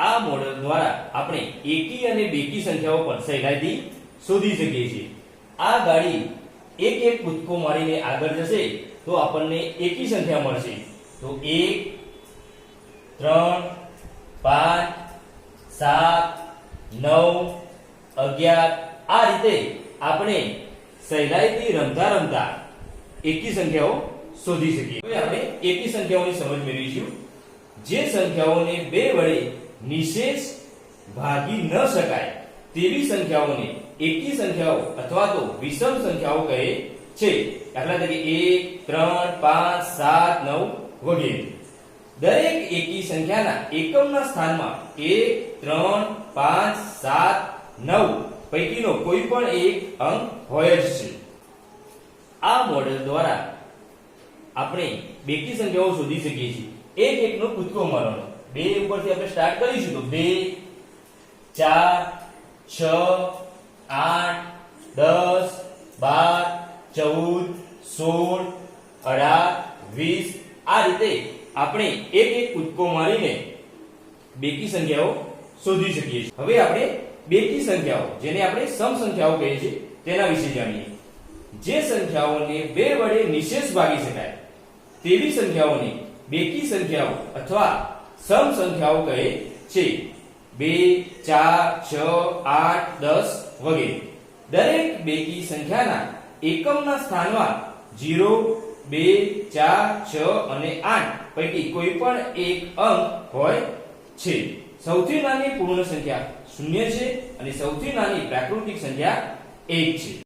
આ મોડેલ દ્વારા આપણે એકી અને બેકી સંખ્યાઓ પણ સહેલાઈથી શોધી શકીએ છીએ. આ ગાડી એક એક કૂદકો મારીને આગળ જશે તો આપણને એકી સંખ્યા મળશે. તો એક, ત્રણ, પાંચ, સાત, નવ, અગિયાર, આ રીતે આપણે સહેલાઈથી રમતા રમતા એકી સંખ્યાઓ શોધી શકીએ. હવે આપણે એકી સંખ્યાઓની સમજ મેળવીશું. જે સંખ્યાઓને બે વડે નિશેષ ભાગી ન શકાય. તેવી સંખ્યાઓને એકી સંખ્યાઓ અથવા તો વિષમ સંખ્યાઓ કહે છે. દાખલા તરીકે એક, ત્રણ, પાંચ, સાત, નવ વગેરે. દરેક એકી સંખ્યાના એકમના સ્થાનમાં એક, ત્રણ, પાંચ, સાત, નવ પૈકીનો કોઈ પણ એક અંક હોય જ છે. આ મોડેલ દ્વારા આપણે બેકી સંખ્યાઓ શોધી શકીએ છીએ. એક એકનો કૂદકો મારવાનો. બે ઉપરથી આપણે સ્ટાર્ટ કરીશું. તો બે, ચાર, છ, આઠ, દસ, બાર, ચૌદ, સોળ, અઢાર, વીસ. આ રીતે આપણે એક એક કૂદકો મારીને બેકી સંખ્યાઓ શોધી શકીએ છીએ. હવે આપણે બેકી સંખ્યાઓ, જેને આપણે સમ સંખ્યાઓ કહીએ છીએ, તેના વિશે જાણીએ. જે સંખ્યાઓને બે વડે નિશેષ ભાગી શકાય, તેવી સંખ્યાઓને બેકી સંખ્યાઓ અથવા સમ સંખ્યાઓ કહે છે. બે, ચાર, છ, આઠ, દસ વગેરે. દરેક બેકી સંખ્યાના એકમના સ્થાનમાં 0 બે, ચાર, છ અને આઠ પૈકી કોઈ પણ એક અંક હોય છે. સૌથી નાની પૂર્ણ સંખ્યા શૂન્ય છે અને સૌથી નાની પ્રાકૃતિક સંખ્યા એક છે.